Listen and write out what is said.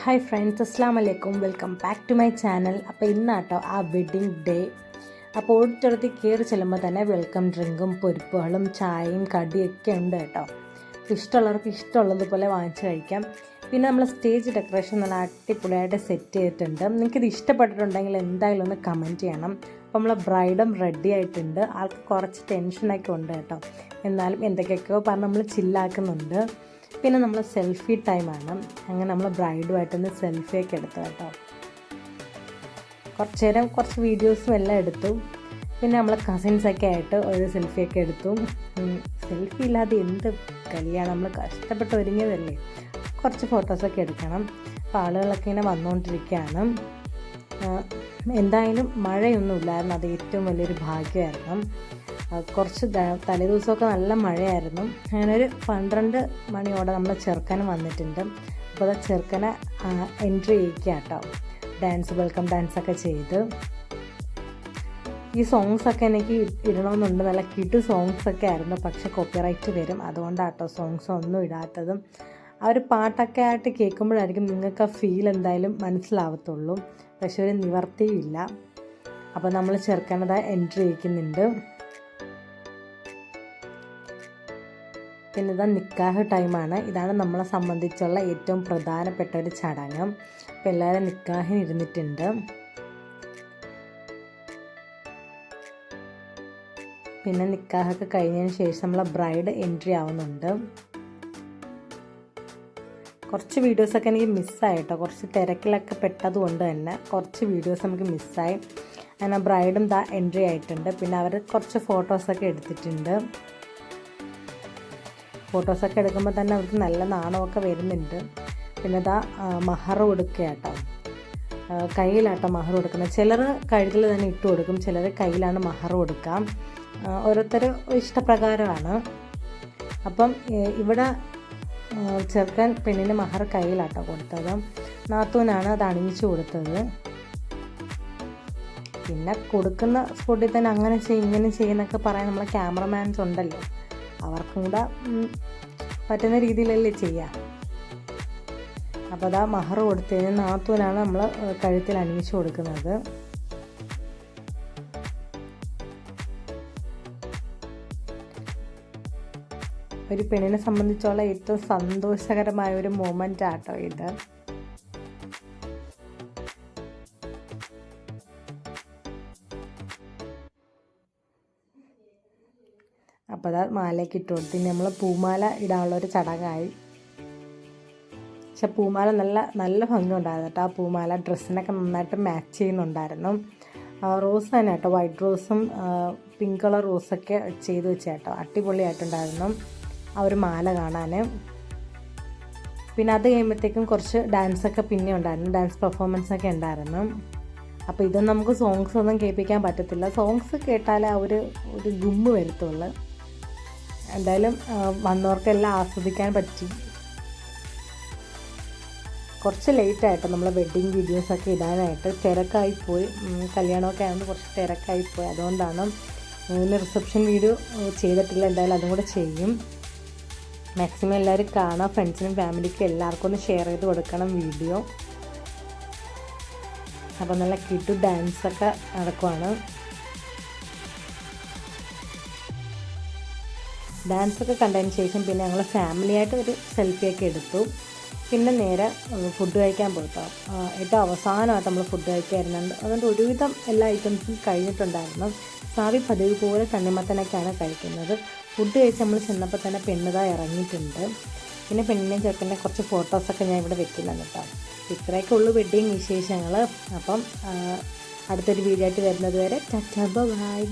Hi friends അസ്സാം വലൈക്കും welcome back to my channel അപ്പോൾ ഇന്നാട്ടോ ആ വെഡ്ഡിങ് ഡേ അപ്പോൾ ഓടിച്ചെടുത്ത് കയറി ചെല്ലുമ്പോൾ തന്നെ വെൽക്കം ഡ്രിങ്കും പൊരിപ്പുകളും ചായയും കടിയൊക്കെ ഉണ്ട് കേട്ടോ. അപ്പോൾ ഇഷ്ടമുള്ളവർക്ക് ഇഷ്ടമുള്ളതുപോലെ വാങ്ങിച്ച് കഴിക്കാം. പിന്നെ നമ്മൾ സ്റ്റേജ് ഡെക്കറേഷൻ നല്ല അടിപൊളിയായിട്ട് സെറ്റ് ചെയ്തിട്ടുണ്ട്. നിങ്ങൾക്കിത് ഇഷ്ടപ്പെട്ടിട്ടുണ്ടെങ്കിൽ എന്തായാലും ഒന്ന് കമന്റ് ചെയ്യണം. അപ്പോൾ നമ്മളെ ബ്രൈഡും റെഡി ആയിട്ടുണ്ട്. ആൾക്ക് കുറച്ച് ടെൻഷനൊക്കെ ഉണ്ട് കേട്ടോ. എന്നാലും എന്തൊക്കെയൊക്കെയോ പറഞ്ഞ് നമ്മൾ ചില്ലാക്കുന്നുണ്ട് പിന്നെ നമ്മൾ സെൽഫി ടൈമാണ് അങ്ങനെ നമ്മൾ ബ്രൈഡുമായിട്ടൊന്ന് സെൽഫിയൊക്കെ എടുത്തു കേട്ടോ കുറച്ച് നേരം കുറച്ച് വീഡിയോസും എല്ലാം എടുത്തു. പിന്നെ നമ്മൾ കസിൻസൊക്കെ ആയിട്ട് ഒരു സെൽഫിയൊക്കെ എടുത്തു. സെൽഫി ഇല്ലാതെ എന്ത് കളിയാണ്? നമ്മൾ കഷ്ടപ്പെട്ട് ഒരുങ്ങിയതല്ലേ? കുറച്ച് ഫോട്ടോസൊക്കെ എടുക്കണം. അപ്പോൾ ആളുകളൊക്കെ ഇങ്ങനെ വന്നുകൊണ്ടിരിക്കുകയാണ് എന്തായാലും മഴയൊന്നുമില്ലായിരുന്നു. അത് ഏറ്റവും വലിയൊരു ഭാഗ്യമായിരുന്നു. കുറച്ച് തലേ തലേദിവസമൊക്കെ നല്ല മഴയായിരുന്നു. അങ്ങനെ ഒരു പന്ത്രണ്ട് മണിയോടെ നമ്മൾ ചെറുക്കൻ വന്നിട്ടുണ്ട്. അപ്പോൾ അത് ചെറുക്കനെ എൻട്രി ചെയ്യിക്കുക കേട്ടോ ഡാൻസ് വെൽക്കം ഡാൻസൊക്കെ ചെയ്ത്. ഈ സോങ്സൊക്കെ എനിക്ക് ഇടണമെന്നുണ്ട്. നല്ല കിട്ടു സോങ്സ് ഒക്കെ ആയിരുന്നു. പക്ഷെ കോപ്പിറൈറ്റ് വരും. അതുകൊണ്ടാട്ടോ സോങ്സ് ഒന്നും ഇടാത്തതും. ആ ഒരു പാട്ടൊക്കെ ആയിട്ട് കേൾക്കുമ്പോഴായിരിക്കും നിങ്ങൾക്ക് ആ ഫീൽ എന്തായാലും മനസ്സിലാവത്തുള്ളൂ. പക്ഷെ ഒരു നിവർത്തിയില്ല അപ്പോൾ നമ്മൾ ചെറുക്കനത് എൻട്രി ചെയ്യിക്കുന്നുണ്ട്. പിന്നെ ഇതാ നിക്കാഹ് ടൈമാണ്. ഇതാണ് നമ്മളെ സംബന്ധിച്ചുള്ള ഏറ്റവും പ്രധാനപ്പെട്ട ഒരു ചടങ്ങ്. അപ്പോൾ എല്ലാവരും നിക്കാഹിന് ഇരുന്നിട്ടുണ്ട്. പിന്നെ നിക്കാഹൊക്കെ കഴിഞ്ഞതിന് ശേഷം നമ്മളെ ബ്രൈഡ് എൻട്രി ആവുന്നുണ്ട്. കുറച്ച് വീഡിയോസൊക്കെ എനിക്ക് മിസ്സായി കേട്ടോ കുറച്ച് തിരക്കിലൊക്കെ പെട്ടതുകൊണ്ട് തന്നെ കുറച്ച് വീഡിയോസ് നമുക്ക് മിസ്സായി. അങ്ങനെ ബ്രൈഡും ദാ എൻട്രി ആയിട്ടുണ്ട്. പിന്നെ അവർ കുറച്ച് ഫോട്ടോസൊക്കെ എടുത്തിട്ടുണ്ട്. ഫോട്ടോസൊക്കെ എടുക്കുമ്പോൾ തന്നെ അവർക്ക് നല്ല നാണമൊക്കെ വരുന്നുണ്ട്. പിന്നെ ഇതാ മഹർ കൊടുക്കുക കേട്ടോ കയ്യിലാട്ടോ മഹർ കൊടുക്കുന്നത് ചിലർ കഴുത്തിൽ തന്നെ ഇട്ട് കൊടുക്കും ചിലർ കയ്യിലാണ് മഹർ കൊടുക്കാം ഓരോരുത്തർ ഇഷ്ടപ്രകാരമാണ്. അപ്പം ഇവിടെ ചെറുക്കൻ പെണ്ണിന് മഹർ കയ്യിലാട്ടോ കൊടുത്തത്. നാത്തൂനാണ് അത് അണിയിച്ചു കൊടുത്തത്. പിന്നെ കൊടുക്കുന്ന സ്പോട്ടിൽ തന്നെ അങ്ങനെ ചെയ്യും ഇങ്ങനെ ചെയ്യുന്നൊക്കെ പറയാൻ നമ്മളെ ക്യാമറമാൻസ് ഉണ്ടല്ലോ. അവർക്കും കൂടെ പറ്റുന്ന രീതിയിലല്ലേ ചെയ്യുക അപ്പോൾ അതാ മഹർ കൊടുത്തതിന് നാത്തൂനാണ് നമ്മൾ കഴുത്തിൽ അണിയിച്ചു കൊടുക്കുന്നത്. ഒരു പെണ്ണിനെ സംബന്ധിച്ചുള്ള ഏറ്റവും സന്തോഷകരമായ ഒരു മൊമെന്റ് ആട്ടോ ഇത്. അപ്പോൾ അതാ മാലയൊക്കെ ഇട്ട് കൊടുത്ത് നമ്മൾ പൂമാല ഇടാനുള്ള ഒരു ചടങ്ങായി. പക്ഷെ പൂമാല നല്ല നല്ല ഭംഗി ഉണ്ടായിരുന്നു കേട്ടോ. ആ പൂമാല ഡ്രസ്സിനൊക്കെ നന്നായിട്ട് മാച്ച് ചെയ്യുന്നുണ്ടായിരുന്നു. റോസ് തന്നെ കേട്ടോ. വൈറ്റ് റോസും പിങ്ക് കളർ റോസൊക്കെ ചെയ്ത് വെച്ച കേട്ടോ. അടിപൊളിയായിട്ടുണ്ടായിരുന്നു ആ ഒരു മാല കാണാൻ പിന്നെ അത് കഴിയുമ്പോഴത്തേക്കും കുറച്ച് ഡാൻസൊക്കെ പിന്നെ ഉണ്ടായിരുന്നു. ഡാൻസ് പെർഫോമൻസ് ഒക്കെ ഉണ്ടായിരുന്നു. അപ്പോൾ ഇതൊന്നും നമുക്ക് സോങ്സ് ഒന്നും കേൾപ്പിക്കാൻ പറ്റത്തില്ല. സോങ്സ് കേട്ടാലേ ആ ഒരു ഒരു ഗുമ്മ് വരത്തുള്ളൂ. എന്തായാലും വന്നവർക്കെല്ലാം ആസ്വദിക്കാൻ പറ്റി. കുറച്ച് ലേറ്റായിട്ട് നമ്മൾ വെഡ്ഡിങ് വീഡിയോസൊക്കെ ഇടാനായിട്ട്. തിരക്കായിപ്പോയി പോയി. കല്യാണമൊക്കെ ആയതുകൊണ്ട് കുറച്ച് തിരക്കായിപ്പോയി അതുകൊണ്ടാണ് ഇന്ന് റിസപ്ഷൻ വീഡിയോ ചെയ്തിട്ടില്ല. എന്തായാലും അതും കൂടെ ചെയ്യും. മാക്സിമം എല്ലാവരും കാണാം. ഫ്രണ്ട്സിനും ഫാമിലിക്കും എല്ലാവർക്കും ഒന്ന് ഷെയർ ചെയ്ത് കൊടുക്കണം വീഡിയോ അപ്പോൾ നല്ല കിട്ടു ഡാൻസൊക്കെ നടക്കുവാണ്. ഡാൻസൊക്കെ കണ്ടതിന് ശേഷം പിന്നെ ഞങ്ങൾ ഫാമിലിയായിട്ട് ഒരു സെൽഫിയൊക്കെ എടുത്തു. പിന്നെ നേരെ ഫുഡ് കഴിക്കാൻ പോയിട്ടോ. ഏറ്റവും അവസാനമായിട്ട് നമ്മൾ ഫുഡ് കഴിക്കാറുണ്ട് അതുകൊണ്ട് ഒരുവിധം എല്ലാ ഐറ്റംസും കഴിഞ്ഞിട്ടുണ്ടായിരുന്നു. സാവി പതിവ് പോലെ തണ്ണിമത്തനൊക്കെയാണ് കഴിക്കുന്നത്. ഫുഡ് കഴിച്ച് നമ്മൾ ചെന്നപ്പോൾ തന്നെ പെണ്ണുതാ ഇറങ്ങിയിട്ടുണ്ട്. പിന്നെ പെണ്ണിനെയും ചെറുക്കന്റെ കുറച്ച് ഫോട്ടോസൊക്കെ ഞാൻ ഇവിടെ വെക്കുന്നുണ്ട് കേട്ടോ. ഇത്രയൊക്കെ ഉള്ളു വെഡ്ഡിങ് വിശേഷങ്ങൾ അപ്പം അടുത്തൊരു വീഡിയോ ആയിട്ട് വരുന്നത് വരെ ടച്ച ബൈ.